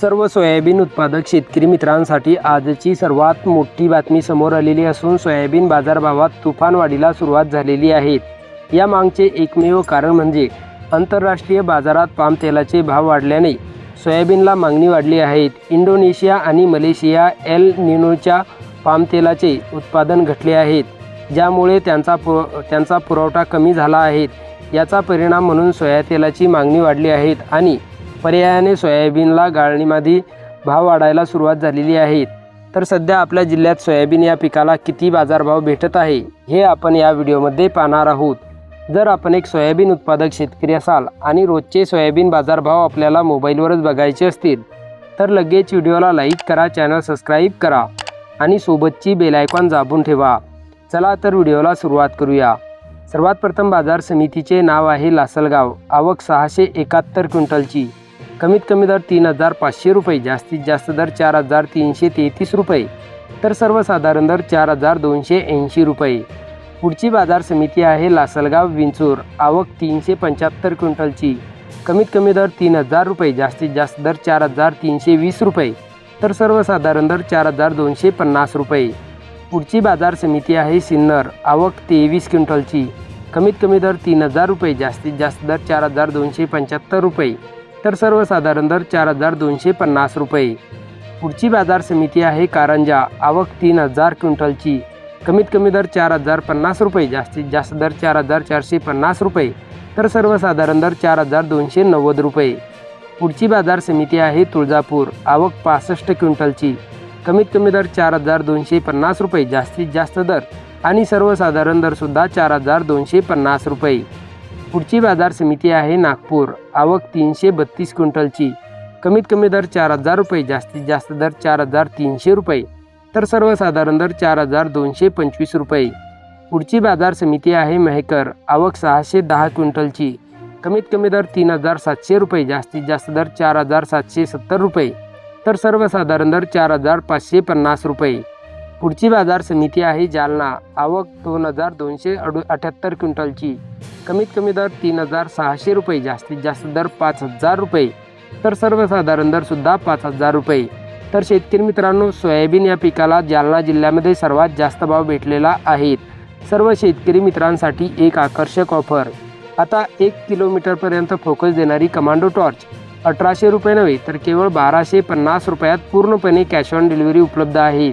सर्व सोयाबीन उत्पादक शेतकरी मित्रांसाठी आजची सर्वात मोठी बातमी समोर आलेली असून सोयाबीन बाजारभावात तुफान वाढीला सुरुवात झालेली आहे. या मागचे एकमेव कारण म्हणजे आंतरराष्ट्रीय बाजारात पामतेलाचे भाव वाढल्याने सोयाबीनला मागणी वाढली आहे. इंडोनेशिया आणि मलेशिया एल निनोच्या पामतेलाचे उत्पादन घटले आहेत ज्यामुळे त्यांचा पुर त्यांचा पुरवठा कमी झाला आहे. याचा परिणाम म्हणून सोया तेलाची मागणी वाढली आहे आणि पर्यायाने सोयाबीनला गाळणीमध्ये भाव वाढायला सुरुवात झालेली आहे. तर सध्या आपल्या जिल्ह्यात सोयाबीन या पिकाला किती बाजारभाव भेटत आहे हे आपण या व्हिडिओमध्ये पाहणार आहोत. जर आपण एक सोयाबीन उत्पादक शेतकरी असाल आणि रोजचे सोयाबीन बाजारभाव आपल्याला मोबाईलवरच बघायचे असतील तर लगेच व्हिडिओला लाईक करा चॅनल सबस्क्राईब करा आणि सोबतची बेलायकॉन जाबून ठेवा. चला तर व्हिडिओला सुरुवात करूया. सर्वात प्रथम बाजार समितीचे नाव आहे लासलगाव आवक सहाशे एकाहत्तर क्विंटलची. कमीत कमी दर तीन हजार पाचशे रुपये जास्तीत जास्त दर चार हजार तीनशे तेहतीस रुपये तर सर्वसाधारण दर चार हजार दोनशे ऐंशी रुपये. पुढची बाजार समिती आहे लासलगाव विंचूर. आवक तीनशे पंच्याहत्तर क्विंटलची. कमीत कमी दर तीन हजार रुपये जास्तीत जास्त दर चार हजार तीनशे वीस रुपये तर सर्वसाधारण दर चार हजार दोनशे पन्नास रुपये. पुढची बाजार समिती आहे सिन्नर. आवक तेवीस क्विंटलची. कमीत कमी दर तीन हजार रुपये जास्तीत जास्त दर चार हजार दोनशे पंच्याहत्तर रुपये तर सर्वसाधारण दर चार हजार दोनशे पन्नास रुपये. पुढची बाजार समिती आहे कारंजा. आवक तीन हजार क्विंटलची. कमीत कमी दर चार हजार पन्नास रुपये. जास्तीत जास्त दर चार हजार चारशे पन्नास रुपये. तर सर्वसाधारण दर चार हजार दोनशे नव्वद रुपये. पुढची बाजार समिती आहे तुळजापूर. आवक पासष्ट क्विंटलची. कमीत कमी दर चार हजार दोनशे पन्नास रुपये. जास्तीत जास्त दर आणि सर्वसाधारण दरसुद्धा चार हजार दोनशे पन्नास रुपये. पुढची बाजार समिती आहे नागपूर. आवक तीनशे बत्तीस क्विंटलची. कमीत कमी दर चार हजार रुपये जास्तीत जास्त दर चार हजार तीनशे रुपये. तर सर्वसाधारण दर चार हजार दोनशे पंचवीस रुपये. पुढची बाजार समिती आहे मेहकर. आवक सहाशे दहा क्विंटलची. कमीत कमी दर तीन हजार सातशे रुपये जास्तीत जास्त दर चार हजार सातशे सत्तर रुपये. तर सर्वसाधारण दर चार हजार पाचशे पन्नास रुपये. पुढची बाजार समिती आहे जालना. आवक दोन हजार दोनशे अडू अठ्याहत्तर क्विंटलची. कमीत कमी दर तीन हजार सहाशे रुपये जास्तीत जास्त दर पाच हजार रुपये. तर सर्वसाधारण दरसुद्धा पाच हजार रुपये. तर शेतकरी मित्रांनो सोयाबीन या पिकाला जालना जिल्ह्यामध्ये सर्वात जास्त भाव भेटलेला आहे. सर्व शेतकरी मित्रांसाठी एक आकर्षक ऑफर. आता एक किलोमीटरपर्यंत फोकस देणारी कमांडो टॉर्च. अठराशे रुपये नव्हे तर केवळ बाराशे पन्नास रुपयात पूर्णपणे कॅश ऑन डिलिव्हरी उपलब्ध आहे.